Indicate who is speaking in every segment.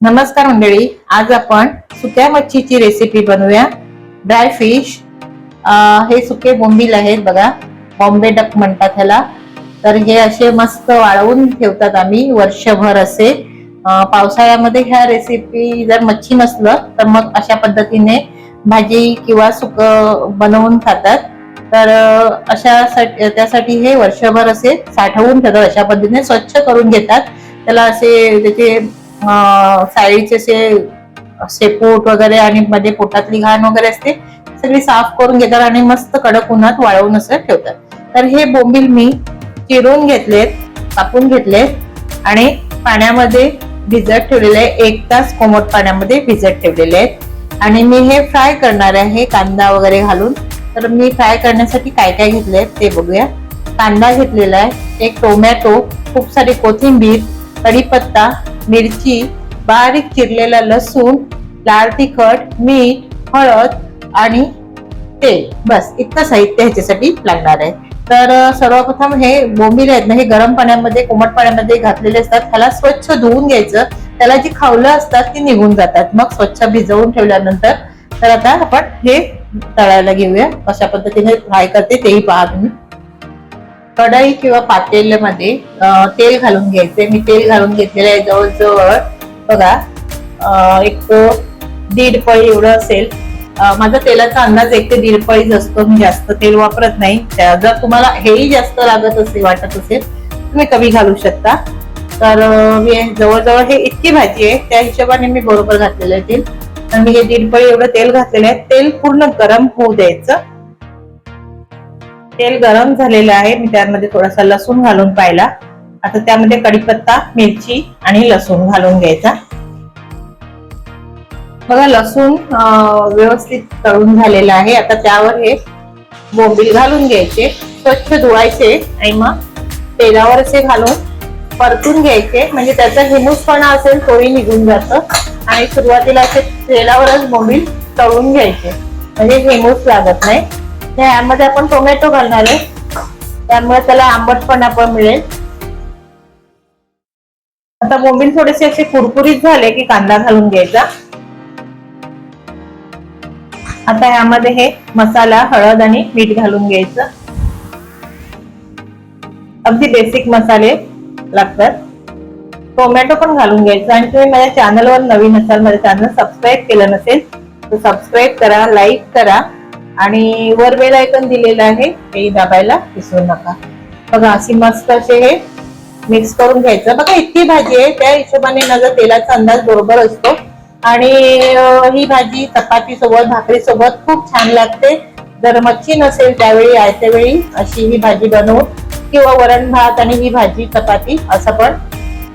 Speaker 1: नमस्कार मंडळी आज आपण सुक्या मच्छीची रेसिपी बनवूया. ड्राय फिश हे सुके बोंबील आहेत बघा. बॉम्बे डक म्हणतात ह्याला. तर हे असे मस्त वाळवून ठेवतात आम्ही वर्षभर असे. पावसाळ्यामध्ये ह्या रेसिपी जर मच्छी नसलं तर मग अशा पद्धतीने भाजी किंवा सुक बनवून खातात. तर अशा त्यासाठी हे वर्षभर असे साठवून ठेवतात. अशा पद्धतीने स्वच्छ करून घेतात. त्याला असे त्याचे साईडचे असे शेपूट वगैरे आणि मध्ये पोटातली घाण वगैरे असते सगळी साफ करून घेतात आणि मस्त कडक उन्हात वाळवून असं ठेवतात. तर हे बोंबील मी चिरून घेतलेत कापून घेतलेत आणि पाण्यामध्ये भिजत ठेवलेले आहे एक तास कोमट पाण्यामध्ये भिजत ठेवलेले आहेत. आणि मी हे फ्राय करणार आहे कांदा वगैरे घालून. तर मी फ्राय करण्यासाठी काय काय घेतले ते बघूया. कांदा घेतलेला आहे एक टोमॅटो खूप सारी कोथिंबीर कढीपत्ता मिरची बारीक चिरलेला लसूण लाल तिखट मीठ हळद आणि तेल. बस इतकं साहित्य ह्याच्यासाठी लागणार आहे. तर सर्वप्रथम हे बोंबिले आहेत ना हे गरम पाण्यामध्ये कोमट पाण्यामध्ये घातलेले असतात. त्याला स्वच्छ धुवून घ्यायचं. त्याला जी खावलं असतात ती निघून जातात. मग स्वच्छ भिजवून ठेवल्यानंतर तर आता आपण हे तळायला घेऊया. कशा पद्धतीने फ्राय करते तेही पहा तुम्ही. कढई किंवा पातेल्यामध्ये तेल घालून घ्यायचे. मी तेल घालून घेतलेलं आहे जवळजवळ. बघा एक दीड पळी एवढं असेल. माझा तेलाचा अंदाज एक ते दीड पळीच असतो मी जास्त तेल वापरत नाही. जर तुम्हाला हेही जास्त लागत असेल वाटत असेल तुम्ही कमी घालू शकता. तर मी जवळजवळ हे इतकी भाजी आहे त्या हिशोबाने मी बरोबर घातलेलं आहे तेल. आणि मी हे दीड पळी एवढं तेल घातलेलं आहे. तेल पूर्ण गरम होऊ द्यायचं. तेल गरम झालेलं आहे. मी त्यामध्ये थोडासा लसूण घालून पाहिला. आता त्यामध्ये कढीपत्ता मिरची आणि लसूण घालून घ्यायचा. बघा लसूण व्यवस्थित तळून झालेलं आहे. आता त्यावर हे बोंबील घालून घ्यायचे. स्वच्छ धुवायचे आणि मग तेलावर असे घालून परतून घ्यायचे. म्हणजे त्याचा हिमूसपणा असेल तोही निघून जात. आणि सुरुवातीला असे तेलावरच बोंबील तळून घ्यायचे. म्हणजे हिमूस लागत नाही. तर यामध्ये आपण टोमॅटो घालणार आहे. त्यामुळे त्याला आंबटपणा पण मिळेल. आता बोंबील थोडेसे असे कुरकुरीत झाले की कांदा घालून घ्यायचा. आता यामध्ये हे मसाला हळद आणि मीठ घालून घ्यायचं. अगदी बेसिक मसाले लागतात. टोमॅटो पण घालून घ्यायचं. आणि तुम्ही माझ्या चॅनलवर नवीन असाल माझ्या चॅनल सबस्क्राईब केलं नसेल तर सबस्क्राईब करा लाईक करा. आणि वर बेल आयकन दिलेलं आहे. ते दाबायला विसरू नका. बघा अशी मस्त असे हे मिक्स करून घ्यायचं. बघा इतकी भाजी आहे. त्या हिशोबाने माझा तेलाचा अंदाज बरोबर असतो. आणि ही भाजी चपाती सोबत भाकरी सोबत खूप छान लागते. जर मच्छी नसेल त्यावेळी आयत्या वेळी अशी ही भाजी बनवून किंवा वरण भात आणि ही भाजी चपाती असं पण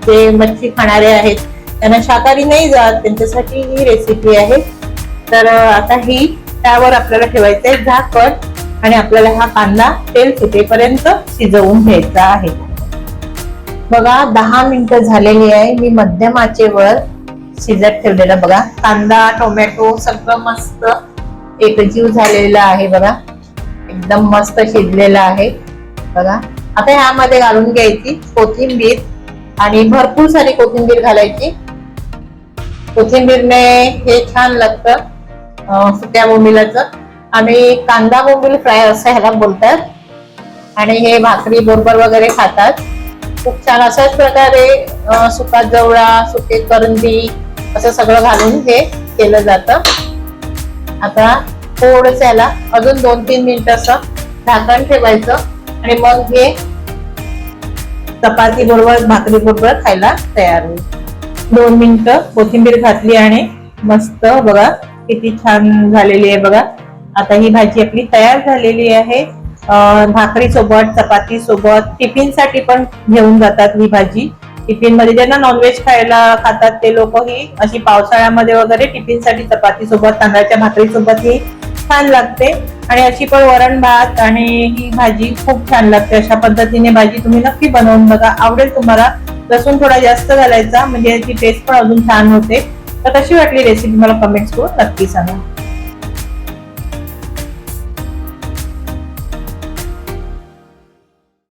Speaker 1: जे मच्छी खाणारे आहेत त्यांना शाकाहारी नाही जात. त्यांच्यासाठी ही रेसिपी आहे. तर आता ही त्यावर आपल्याला ठेवायचं आहे झाकण आणि आपल्याला हा कांदा तेल सुटेपर्यंत शिजवून घ्यायचा आहे. बघा दहा मिनिटं झालेली आहे. मी मध्यम आचेवर शिजत ठेवलेलं बघा. कांदा टोमॅटो सगळं मस्त एकजीव झालेला आहे बघा. एकदम मस्त शिजलेला आहे बघा. आता ह्यामध्ये घालून घ्यायची कोथिंबीर आणि भरपूर सारी कोथिंबीर घालायची. कोथिंबीरने हे छान लागतं. सुक्या बोंबिलाचं. आणि कांदा बोंबील फ्राय असं ह्याला बोलतात आणि हे भाकरी बरोबर वगैरे खातात. खूप छान अशाच प्रकारे सुका जवळा सुके करंदी असं सगळं घालून हे केलं जातं. आता थोडस याला अजून दोन तीन मिनिट असं झाकण ठेवायचं. आणि मग हे चपाती बरोबर भाकरी बरोबर खायला तयार होईल. दोन मिनिटं कोथिंबीर घातली आणि मस्त बघा किती छान झालेली आहे बघा. आता ही भाजी आपली तयार झालेली आहे. भाकरी सोबत चपाती सोबत टिफिनसाठी पण घेऊन जातात ही भाजी. टिफिनमध्ये ज्यांना नॉनव्हेज खायला खातात ते लोक ही अशी पावसाळ्यामध्ये वगैरे टिफिनसाठी चपाती सोबत तांदळाच्या भाकरी सोबत ही छान लागते. आणि अशी पण वरण भात आणि ही भाजी खूप छान लागते. अशा पद्धतीने भाजी तुम्ही नक्की बनवून बघा. आवडेल तुम्हाला. लसूण थोडा जास्त घालायचा म्हणजे याची टेस्ट पण अजून छान होते. तर कशी वाटली रेसिपी मला कमेंट्स करून नक्की सांगा.